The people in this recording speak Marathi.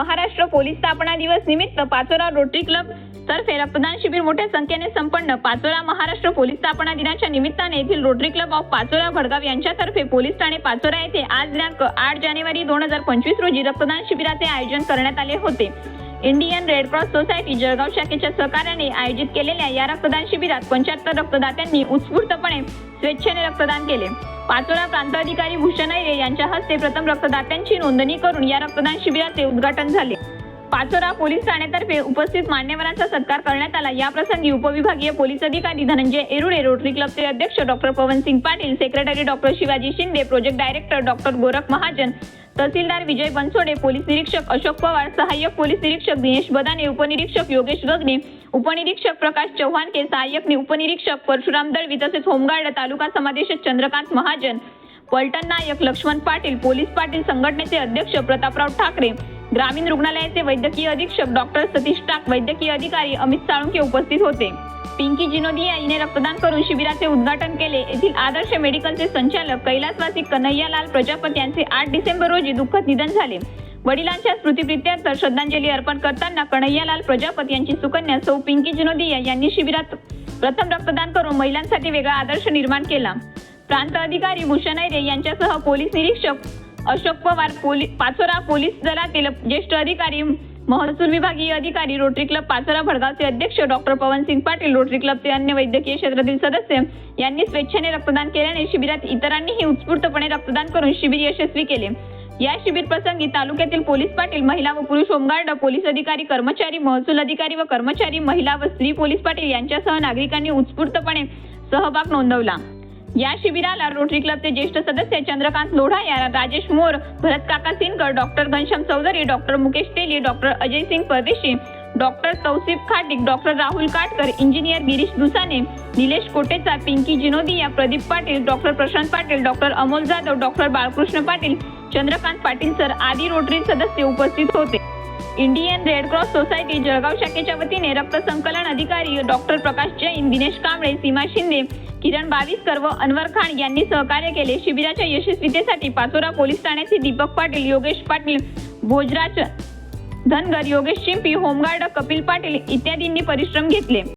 महाराष्ट्र पोलीस स्थापना दिवस निमित्त पाचोरा रोटरी क्लब तर्फे रक्तदान शिबिर मोठ्या संख्येने संपन्न. पाचोरा महाराष्ट्र पोलीस स्थापना दिनाच्या निमित्ताने येथील Rotary club of Pachora Bhadgaon यांच्यातर्फे पोलीस ठाणे पाचोरा येथे आज दिनांक आठ जानेवारी दोन हजार पंचवीस रोजी रक्तदान शिबिराचे आयोजन करण्यात आले होते. Indian Red Cross Society Jalgaon शाखेच्या सहकार्याने आयोजित केलेल्या या रक्तदान शिबिरात पंच्याहत्तर रक्तदात्यांनी उत्स्फूर्तपणे स्वेच्छेने रक्तदान केले. पाचोरा प्रांताधिकारी भूषण ऐरे यांच्या हस्ते प्रथम रक्तदात्यांची नोंदणी करून या रक्तदान शिबिराचे उद्घाटन झाले. पाचोरा पोलीस ठाण्यातर्फे उपस्थित मान्यवरांचा सत्कार करण्यात आला. या प्रसंगी उपविभागीय पोलीस अधिकारी धनंजय एरुडे रोटरी क्लबचे अध्यक्ष doctor Pawansing Patil secretary doctor Shivaji Shinde project director doctor Gorakh Mahajan tehsildar Vijay Bansode police निरीक्षक अशोक पवार सहाय्यक पोलीस निरीक्षक दिनेश बदाने उपनिरीक्षक योगेश गगने उपनिरीक्षक प्रकाश चव्हाणके सहाय्यक नि- उपनिरीक्षक परशुराम दळवी तसेच होमगार्ड तालुका समादेशक चंद्रकांत महाजन पलटण नायक लक्ष्मण पाटील पोलीस पाटील संघटनेचे अध्यक्ष प्रतापराव ठाकरे ग्रामीण रुग्णालयाचे वैद्यकीय अधीक्षक डॉक्टर सतीश टाक वैद्यकीय अधिकारी अमित साळुंके उपस्थित होते. पिंकी जिनोदिया हिने रक्तदान करून शिबिराचे उद्घाटन केले. येथील आदर्श मेडिकलचे संचालक कैलासवासी कन्हैयालाल प्रजापत यांचे आठ डिसेंबर रोजी दुःखद निधन झाले. वडिलांच्या स्मृतीप्रित्यर्थ श्रद्धांजली अर्पण करताना कन्हैयालाल प्रजापत यांची सुकन्या सौ पिंकी जिनोदिया यांनी शिबिरात प्रथम रक्तदान करून महिलांसाठी वेगळा आदर्श निर्माण केला. प्रांत अधिकारी भूषण ऐरे यांच्यासह पोलीस निरीक्षक अशोक पवार पोली पाचोरा पोलीस दलातील ज्येष्ठ अधिकारी महसूल विभागीय अधिकारी रोटरी क्लब पाचोरा भडगावचे अध्यक्ष डॉक्टर पवनसिंग पाटील रोटरी क्लबचे अन्य वैद्यकीय क्षेत्रातील सदस्य यांनी स्वेच्छेने रक्तदान केल्याने शिबिरात इतरांनीही उत्स्फूर्तपणे रक्तदान करून शिबिर यशस्वी केले. या शिबिर प्रसंगी तालुक्यातील पोलीस पाटील महिला व पुरुष होमगार्ड पोलीस अधिकारी कर्मचारी महसूल अधिकारी व कर्मचारी महिला व स्त्री पोलीस पाटील यांच्यासह नागरिकांनी उत्स्फूर्तपणे सहभाग नोंदवला. या शिबिराला रोटरी क्लबचे ज्येष्ठ सदस्य चंद्रकांत लोढा या Rajesh More Bharat Kaka Sinkar doctor Ghanshyam Chaudhari doctor Mukesh Teli doctor Ajay Singh Pardeshi doctor Tausif Khatik doctor Rahul Katkar engineer Girish Dusane Nilesh Kotecha Pinky Jinodiya Pradeep Patil doctor Prashant Patil doctor Amol Jadhav doctor Balkrishna Patil Chandrakant Patil sir आदी रोटरी सदस्य उपस्थित होते. Indian Red Cross Society Jalgaon शाखेच्या वतीने रक्त संकलन अधिकारी डॉक्टर प्रकाश जैन दिनेश कांबळे सीमा शिंदे किरण बावीसकर व अनवर खान यांनी सहकार्य केले. शिबिराच्या यशस्वीतेसाठी पाचोरा पोलीस ठाण्याचे दीपक पाटील योगेश पाटील भोजराज धनगर योगेश शिंपी होमगार्ड कपिल पाटील इत्यादींनी परिश्रम घेतले.